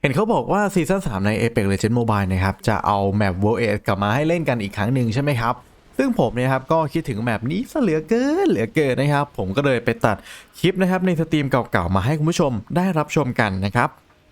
เห็นเขาบอกว่าซีซั่น3ใน Apex Legends Mobile นะครับ จะเอาแมป World 8กลับมาให้เล่นกันอีกครั้งหนึ่งใช่ไหมครับ ซึ่งผมเนี่ยครับก็คิดถึงแมปนี้ซะเหลือเกินเหลือเกินนะครับ ผมก็เลยไปตัดคลิปนะครับในสตรีมเก่าๆ มาให้คุณผู้ชมได้รับชมกันนะครับ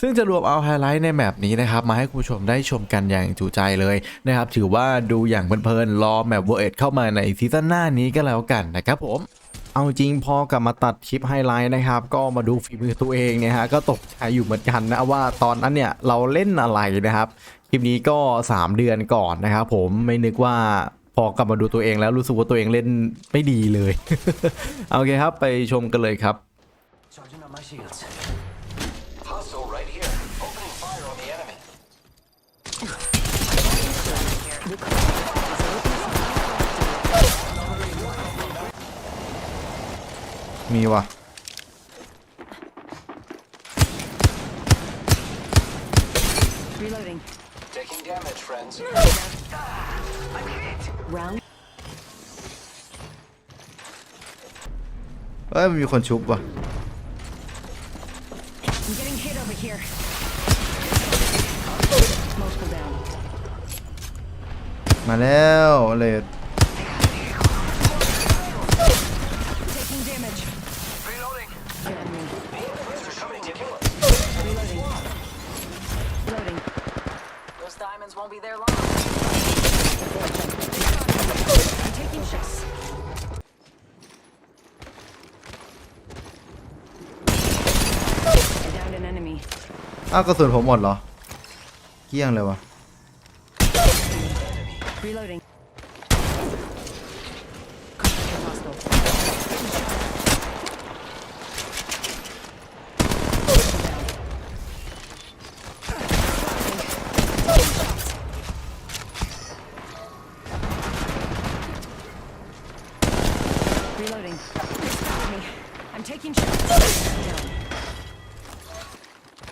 ซึ่งจะรวมเอาไฮไลท์ในแมปนี้นะครับ มาให้คุณผู้ชมได้ชมกันอย่างจุใจเลยนะครับ ถือว่าดูอย่างเพลินๆรอแมป World 8เข้ามาในซีซั่นหน้านี้ก็แล้วกันนะครับผม เอาจริงพอกลับมาตัดคลิปไฮไลท์นะครับ ก็มาดูฝีมือตัวเองเนี่ยฮะก็ตกใจอยู่เหมือนกันนะว่าตอนนั้นเนี่ยเราเล่นอะไรนะครับคลิปนี้ก็ 3 เดือนก่อนนะครับผมไม่นึกว่าพอกลับมาดูตัวเองแล้วรู้สึกว่าตัวเองเล่นไม่ดีเลย โอเคครับไปชมกันเลยครับ มีว่ะ Reloading. Taking damage, friends. Round เอ้ยมีคนชุบว่ะ I'm getting hit over here. Multiple down. มาแล้วเลด won't be there long. I'm taking shots. I downed an enemy. อ้าวกระสุนผมหมดเหรอ เกลี้ยงเลยวะ Reloading.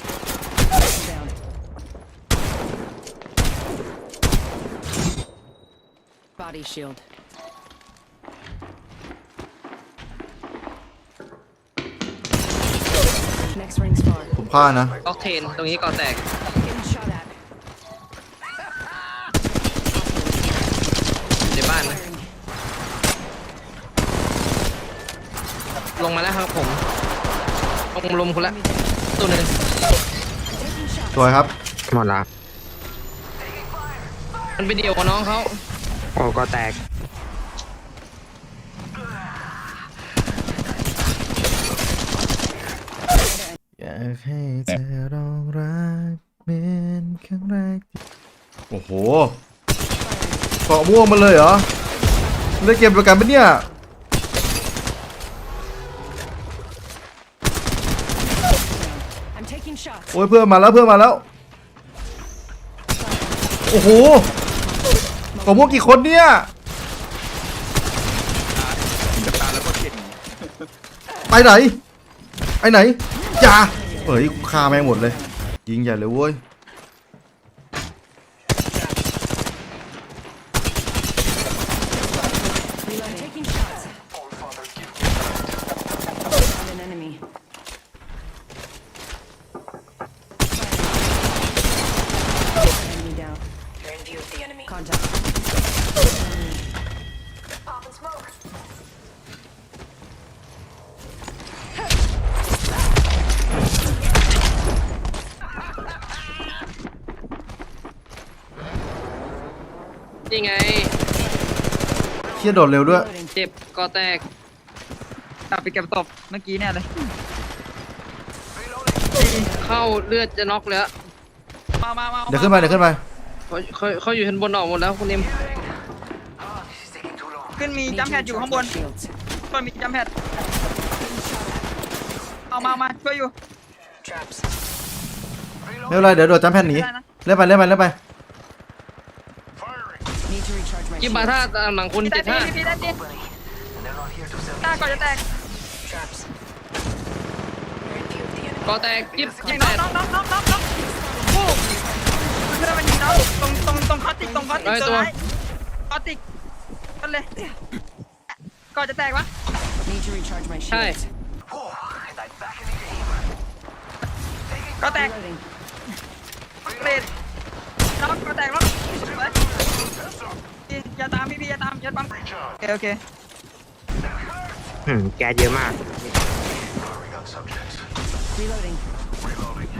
down. Body shield. Next ring's far. ผมพลาดนะ ออกเทนตรงนี้ก่อแตก Getting shot at. ในบ้านนะ Firing. ลงมาแล้วครับผมลงลุมคุณละตัวหนึ่ง Taking shots. สวยครับ หมดละมันไปเดียวกับน้องเขาโอ้ก็แตกอยากให้เธอลองรักเป็นครั้งแรกที่โอ้โหเกาะม่วงมาเลยเหรอเล่นเกมเดียวกันปะเนี่ย โอ้ยเพื่อนมาแล้วเพื่อนมาแล้ว โอ้โหเกาะม่วกกี่คนเนี่ยไปไหน ไปไหน อย่าเฮ้ยฆ่าแม่งหมดเลย ยิงใหญ่เลยเว้ย นี่ไง เชี่ยโดดเร็วด้วย Reloading. เจ็บก่อแตกกลับไปเก็บศพเมื่อกี้เนี่ยเลยเข้าเลือดจะน็อกแล้วมามามาเดี๋ยวขึ้นไปเดี๋ยวขึ้นไปเขาเขาเขาอยู่ชั้นบนออกหมดแล้วคุณนิม This is taking too long. ขึ้นมี Need จัม to แพดอยู่ recharge ข้างบน my shields. ต้นมีจัมแพดเอามามาช่วยอยู่ Traps. ไม่เป็นไรเดี๋ยวโดดจำแผ่นหนีเล่นไปเล่นไปเล่นไป กิบบา shields. ท่าตามหลังคุณพี่ได้เจ็ดตีห้าพี่ได้ตี And they're not here till หน้าก่อนจะแตก Traps. We're in view of the enemy. ก่อแตกยิบยิยิงบน้แปองดน้องน้องน้องน้องน้องโอ้เพื่อนมันยิงน้องตรงตรงตรงคอติกตรงคอติกได้ตัตัววไหนคอติกกันเลยก่อนจะแตกวะ Need to recharge my ใช่ shields. Whoa, and I'm back in the game. ก็แตก Reloading. เลดน้องก็แตกแล้วไป อย่าตามพี่พี่อย่าตามอย่าปั๊มโอเคโอเคอืมแกสเยอะมาก Firing on subjects. Reloading. Reloading.